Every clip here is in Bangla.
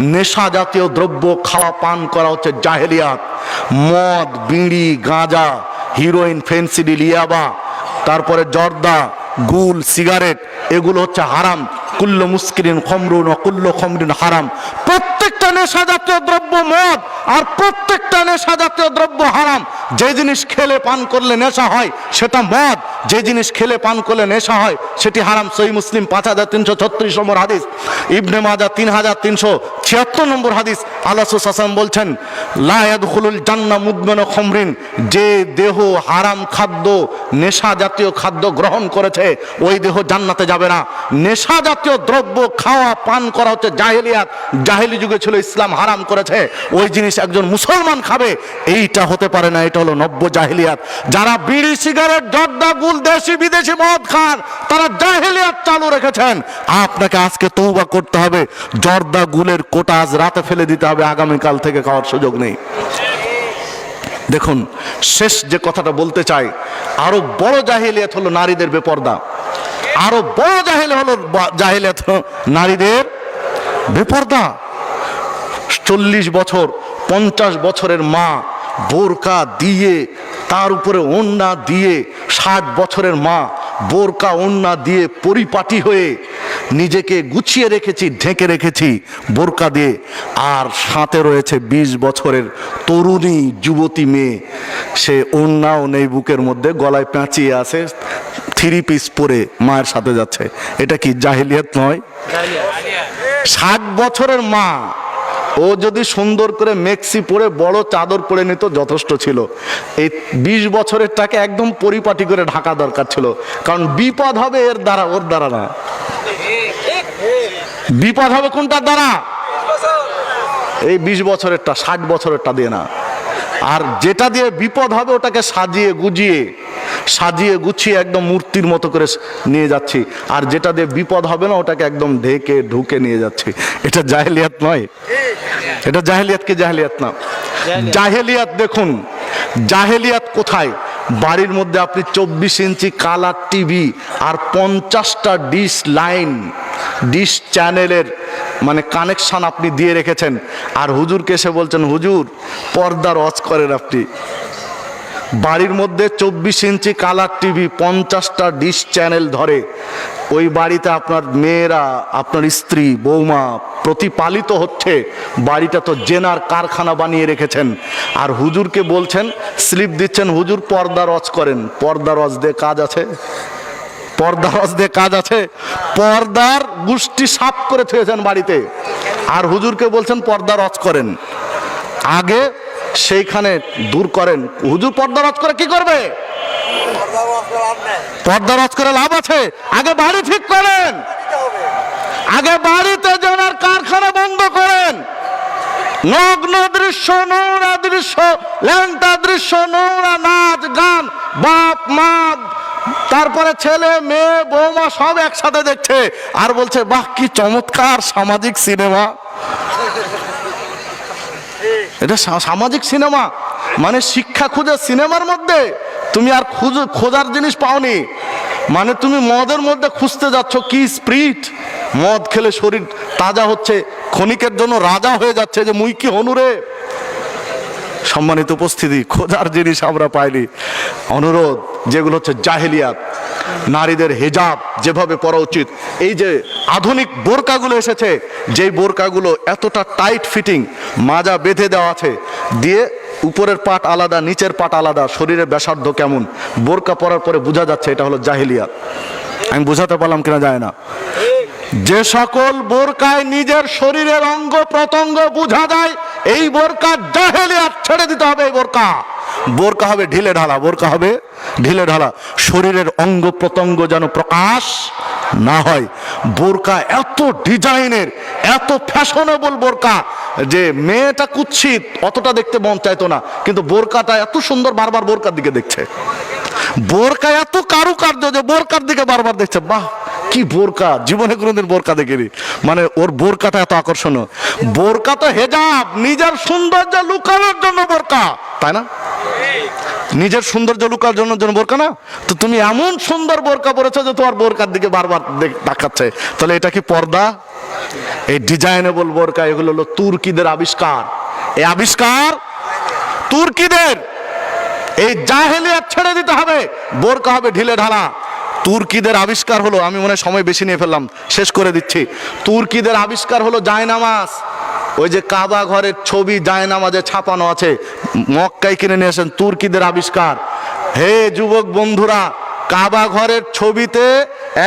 নেশা জাতীয় দ্রব্য, খাওয়া, পান করা হচ্ছে জাহেলিয়াত। মদ, বিড়ি, গাঁজা, হিরোইন ফেন্সিডিল ইয়াবা তারপরে জর্দা, গুল, সিগারেট, এগুলো হচ্ছে হারাম। কুল্ল মুস্কিরিন খমরুন ও কুল্ল খমরিন হারাম। প্রত্যেকটা নেশা জাতীয় দ্রব্য মদ আর প্রত্যেকটা নেশা জাতীয় দ্রব্য হারাম। যে জিনিস খেলে পান করলে নেশা হয়, সেটা মদ। যে জিনিস খেলে পান করলে নেশা হয়, সেটি হারাম। সই মুসলিম পাঁচ হাজার তিনশো ছত্রিশ নম্বর হাদিস। ইবনে মাজা তিন হাজার তিনশো ছিয়াত্তর নম্বর হাদিস। আল্লাহ হাসান বলছেন লায়াদুল জান্না মুদমেন খমরিন। যে দেহ হারাম খাদ্য, নেশা জাতীয় খাদ্য গ্রহণ করেছে, ওই দেহ জান্নাতে যাবে না। নেশা জাতীয় দ্রব্য, খাওয়া, পান করা হচ্ছে জাহেলিয়াত। জাহেলি যুগে ছিল ইসলাম হারাম করেছে। ওই জিনিস একজন মুসলমান খাবে, এইটা হতে পারে না, এটা হলো নব্য জাহেলিয়াত। যারা বিড়ি, সিগারেট, জর্দা, গুল, দেশি, বিদেশি মদ খান, তারা জাহেলিয়াত চালু রেখেছেন। আপনাকে আজকে তৌবা করতে হবে। জর্দা, গুলের কোটা আজ রাতে ফেলে দিতে হবে, আগামীকাল থেকে খাওয়ার সুযোগ নেই। দেখুন, শেষ যে কথাটা বলতে চাই, আরও বড় জাহিলিয়াত হলো নারীদের বেপর্দা। আরও বড় জাহিল হলো জাহিলিয়াত হলো নারীদের বেপর্দা। চল্লিশ বছর, পঞ্চাশ বছরের মা বোরকা দিয়ে, তার উপরে ওন্না দিয়ে, ষাট বছরের মা বোরকা ওন্না দিয়ে পরিপাটি হয়ে নিজেকে গুছিয়ে রেখেছি, ঢেকে রেখেছি বোরকা দিয়ে। আর সাথে রয়েছে বিশ বছরের তরুণী যুবতী মেয়ে। সে ওন্নাও নেই বুকের মধ্যে, গলায় পেঁচিয়ে আছে। থ্রি পিস পরে মায়ের সাথে যাচ্ছে। এটা কি জাহিলিয়াত নয়? ষাট বছরের মা, ও যদি সুন্দর করে মেক্সি পরে বড় চাদর পরে নিত, যথেষ্ট ছিল। এই বিশ বছরের টাকে একদম পরিপাটি করে ঢাকা দরকার ছিল। কারণ বিপদ হবে এর দ্বারা, ওর দ্বারা না। বিপদ হবে কোনটার দ্বারা? এই বিশ বছরেরটা, ষাট বছরেরটা দিয়ে না। আর যেটা দিয়ে বিপদ হবে ওটাকে সাজিয়ে গুজিয়ে সাজিয়ে গুছিয়ে একদম মূর্তির মতো করে নিয়ে যাচ্ছি। আর যেটা দিয়ে বিপদ হবে না ওটাকে একদম ঢেকে ঢুকে নিয়ে যাচ্ছি। এটা জাহেলিয়াত নয়। এটা জাহেলিয়াত কি জাহেলিয়াত না? জাহেলিয়াত দেখুন জাহেলিয়াত কোথায়? বাড়ির মধ্যে আপনি চব্বিশ ইঞ্চি কালার টিভি আর পঞ্চাশটা ডিশ লাইন ডিশ চ্যানেলের মানে কানেকশন আপনি দিয়ে রেখেছেন। আর হুজুরকে এসে বলছেন, হুজুর পর্দা রজ করেন আপনি। বাড়ির মধ্যে চব্বিশ ইঞ্চি কালার টিভি, পঞ্চাশটা ডিশ চ্যানেল ধরে। ওই বাড়িতে আপনার মেয়েরা, আপনার স্ত্রী, বৌমা প্রতিপালিত হচ্ছে। বাড়িটা তো জেনার কারখানা বানিয়ে রেখেছেন। আর হুজুরকে বলছেন, স্লিপ দিচ্ছেন, হুজুর পর্দা রজ করেন। পর্দা রজ দিয়ে কাজ আছে? পর্দা রস দিয়ে কাজ আছে। পর্দার গুষ্টি সাফ করে থুয়েছেন বাড়িতে। আর হুজুরকে বলছেন, পর্দা রচ করেন। আগে সেইখানে দূর করেন। হুজুর পর্দা রচ করে কি করবে? পর্দা রচ করে লাভ আছে। আগে বাড়ি ঠিক করেন। আগে বাড়িতে জেনার কারখানা বন্ধ করেন। নগ্ন দৃশ্য, নোংরা দৃশ্য, ল্যাংটা দৃশ্য, নোংরা নাচ, গান, বাপ, মা তারপরে ছেলে, মেয়ে, বৌমা সব একসাথে দেখছে আর বলছে, বাহ, কি চমৎকার সামাজিক সিনেমা। এটা সামাজিক সিনেমা? মানে শিক্ষা খুঁজে সিনেমার মধ্যে? তুমি আর খুঁজ, খোঁজার জিনিস পাওনি? মানে তুমি মদের মধ্যে খুঁজতে যাচ্ছ, কি স্প্রিট? মদ খেলে শরীর তাজা হচ্ছে, ক্ষণিকের জন্য রাজা হয়ে যাচ্ছে যে মুই কি হনুরে সম্মানিত উপস্থিতি, খোঁজার জিনিস আমরা পাইনি। অনুরোধ যেগুলো হচ্ছে জাহেলিয়াত, নারীদের হেজাব যেভাবে পরা উচিত। এই যে আধুনিক বোরকাগুলো এসেছে, যেই বোরকাগুলো এতটা টাইট ফিটিং মাজা বেঁধে দেওয়া আছে, দিয়ে উপরের পাট আলাদা, নিচের পাট আলাদা, শরীরের ব্যাসার্ধ কেমন, বোরকা পরার পরে বোঝা যাচ্ছে এটা হলো জাহেলিয়াত। আমি বোঝাতে পারলাম কিনা যায় না। যে সকল বোরকায় নিজের শরীরের অঙ্গ প্রত্যঙ্গ বোঝা যায়, এই বোরকা জাহেলিয়াত ছেড়ে দিতে হবে, এই বোরকা। বোরকা হবে, ঢিলে ঢালা, বোরকা হবে, ঢিলে ঢালা। শরীরের অঙ্গ প্রত্যঙ্গ যেন প্রকাশ না হয়। বোরকা এত ডিজাইনের, এত ফ্যাশনেবল বোরকা যে মেয়েটা কুৎসিত, অতটা দেখতে মন চাইতো না। কিন্তু বোরকাটা এত সুন্দর বারবার বোরকার দিকে দেখছে। বোরকা এত কারুকার্য যে বোরকার দিকে বারবার দেখছে। বাহ, কি বোরকা, জীবনে কোনোদিন বোরকা দেখিনি। মানে ওর বোরকাটা এত আকর্ষণীয়। বোরকা তো হেজাব, নিজের সৌন্দর্য লুকানোর জন্য বোরকা, তাই না? নিজের সৌন্দর্য লুকার জন্য জন্য বোরকা না? তো তুমি এমন সুন্দর বোরকা পরেছো যে তোমার বোরকার দিকে বারবার তাকাচ্ছে। তাহলে এটা কি পর্দা? এই ডিজাইনেবল বোরকা এগুলো হলো তুর্কিদের আবিষ্কার। এই আবিষ্কার তুর্কিদের। এই জাহেলিয়াত ছেড়ে দিতে হবে। বোরকা হবে ঢিলে ঢালা। তুর্কিদের আবিষ্কার হলো, আমি মনে সময় বেশি নিয়ে ফেললাম, শেষ করে দিচ্ছি। তুর্কিদের আবিষ্কার হলো জায়নামাজ। ওই যে কাবা ঘরের ছবি জায়নামাজে ছাপানো আছে, মক্কায় কিনে নিয়েছেন তুর্কিদের আবিষ্কার। হে যুবক বন্ধুরা, কাবা ঘরের ছবিতে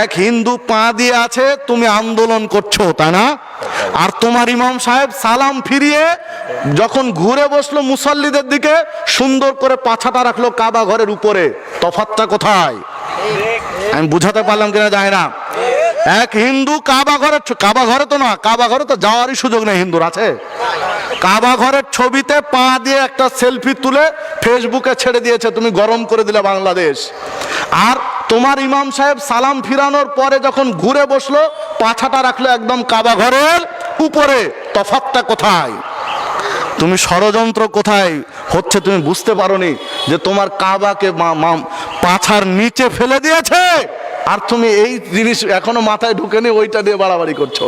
এক হিন্দু পা দিয়ে আছে, তুমি আন্দোলন করছ, তাই না? আর তোমার ইমাম সাহেব সালাম ফিরিয়ে যখন ঘুরে বসল মুসল্লিদের দিকে, সুন্দর করে পাছাটা রাখল কাবা ঘরের উপরে। তফাতটা কোথায়? আমি বুঝাতে পারলাম কিনা যায় না। এক হিন্দু কাবা ঘরের কাবা ঘরে তো না, কাবা ঘরে তো যাওয়ারই সুযোগ নেই হিন্দুর আছে। কাবা ঘরের ছবিতে পা দিয়ে একটা সেলফি তুলে ফেসবুকে ছেড়ে দিয়েছে, তুমি গরম করে দিলে বাংলাদেশ। আর তোমার ইমাম সাহেব সালাম ফিরানোর পরে যখন ঘুরে বসল, পাছাটা রাখল একদম কাবা ঘরের উপরে তফাতটা কোথায়? তুমি ষড়যন্ত্র কোথায়? হচ্ছে তুমি বুঝতে পারোনি যে তোমার কাবাকে পাছার নিচে ফেলে দিয়েছে। আর তুমি এই জিনিস এখনও মাথায় ঢুকেনি ওইটা দিয়ে বাড়াবাড়ি করছ।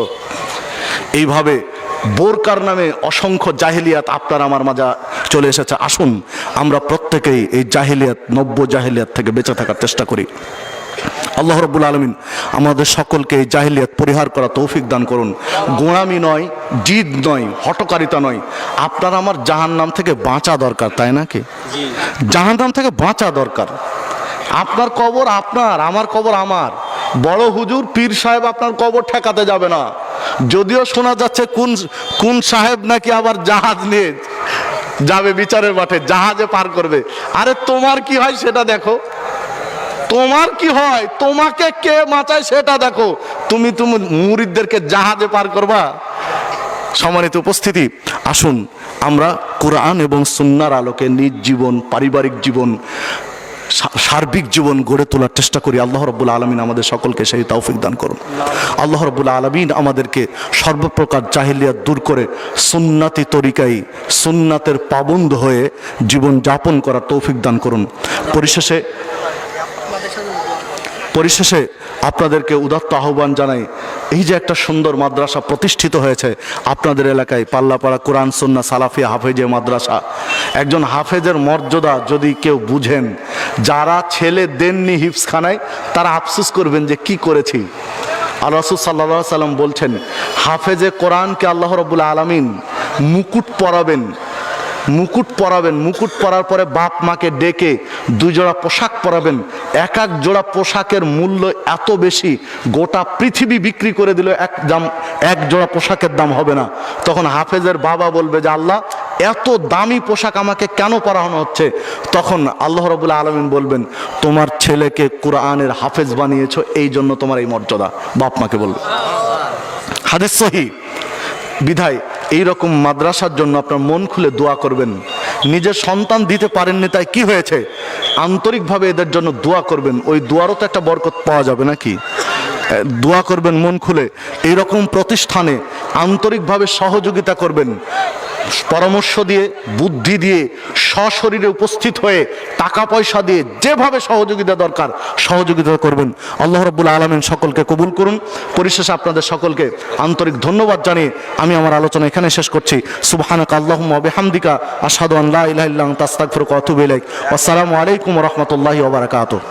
এইভাবে বোরকার নামে অসংখ্য জাহিলিয়াত আপনার আমার মাঝে চলে এসেছে। আসুন আমরা প্রত্যেকেই এই জাহিলিয়াত নব্য জাহিলিয়াত থেকে বেঁচে থাকার চেষ্টা করি। আল্লাহ রব্বুল আলমিন আমাদের সকলকে এই জাহিলিয়াত পরিহার করা তৌফিক দান করুন। গোড়ামি নয় জিদ নয় হটকারিতা নয়। আপনার আমার জাহান নাম থেকে বাঁচা দরকার তাই নাকি জাহান নাম থেকে বাঁচা দরকার। আপনার কবর আপনার, আমার কবর আমার। বড় হুজুর, পীর সাহেব আপনার কবর ঠেকাতে যাবে না। যদিও শোনা যাচ্ছে কোন কোন সাহেব নাকি আবার জাহাজ নিয়ে যাবে বিচারের মাঠে, জাহাজে পার করবে। আরে তোমার কি হয় সেটা দেখো। তোমার কি হয়? তোমাকে কে বাঁচায় সেটা দেখো। তুমি তুমি মুরিদদেরকে জাহাজে পার করবা। সম্মানিত উপস্থিতি, আসুন আমরা কোরআন এবং সুন্নার আলোকে নিজ জীবন, পারিবারিক জীবন সার্বিক জীবন গড়ে তোলার চেষ্টা করি। আল্লাহ রব্বুল আলমিন আমাদের সকলকে সেই তৌফিক দান করুন। আল্লাহ রব্বুল আলমিন আমাদেরকে সর্বপ্রকার জাহিলিয়াত দূর করে সুন্নাতি তরিকাই সুন্নাতের পাবন্দ হয়ে জীবন যাপন করার তৌফিক দান করুন। পরিশেষে পরিশেষে আপনাদেরকে উদাত্ত আহ্বান জানাই, এই যে একটা সুন্দর মাদ্রাসা প্রতিষ্ঠিত হয়েছে আপনাদের এলাকায়, পাল্লাপাড়া কোরআন সন্না সালাফিয়া হাফেজে মাদ্রাসা। একজন হাফেজের মর্যাদা যদি কেউ বুঝেন, যারা ছেলে দেননি হিফসখানায় তারা আফসুস করবেন যে কি করেছি। আর রসুল সাল্লা সাল্লাম বলছেন, হাফেজে কোরআনকে আল্লাহ রবুল্লা আলমিন মুকুট পরাবেন মুকুট পরাবেন, মুকুট পরার পরে বাপ মাকে ডেকে দুই জোড়া পোশাক পরাবেন। এক এক জোড়া পোশাকের মূল্য এত বেশি, গোটা পৃথিবী বিক্রি করে দিল, এক দাম, এক জোড়া পোশাকের দাম হবে না। তখন হাফেজের বাবা বলবে যে, আল্লাহ, এত দামি পোশাক আমাকে কেন পরানো হচ্ছে? তখন আল্লাহ রবুল্লা আলমিন বলবেন, তোমার ছেলেকে কোরআনের হাফেজ বানিয়েছো, এই জন্য তোমার এই মর্যাদা। বাপ মাকে বলবে। হাদিস সহি। বিধায় এই রকম মাদ্রাসার জন্য আপনার মন খুলে দোয়া করবেন। নিজের সন্তান দিতে পারেননি তাই কি হয়েছে? আন্তরিকভাবে এদের জন্য দোয়া করবেন। ওই দোয়ারও তো একটা বরকত পাওয়া যাবে নাকি? দোয়া করবেন মন খুলে। এই রকম প্রতিষ্ঠানে আন্তরিকভাবে সহযোগিতা করবেন। পরামর্শ দিয়ে, বুদ্ধি দিয়ে, সশরীরে উপস্থিত হয়ে টাকা পয়সা দিয়ে যেভাবে সহযোগিতা দরকার, সহযোগিতা করবেন। আল্লাহ রব্বুল আলমিন সকলকে কবুল করুন। পরিশেষে আপনাদের সকলকে আন্তরিক ধন্যবাদ জানিয়ে আমি আমার আলোচনা এখানে শেষ করছি। সুবহানাক আল্লাহুম্মা ওয়া বিহামদিকা ইল্লা আনতা, আস্তাগফিরুকা ওয়া আতুবু ইলাইক। আসসালামু আলাইকুম রাহমাতুল্লাহি ওয়া বারাকাতুহু।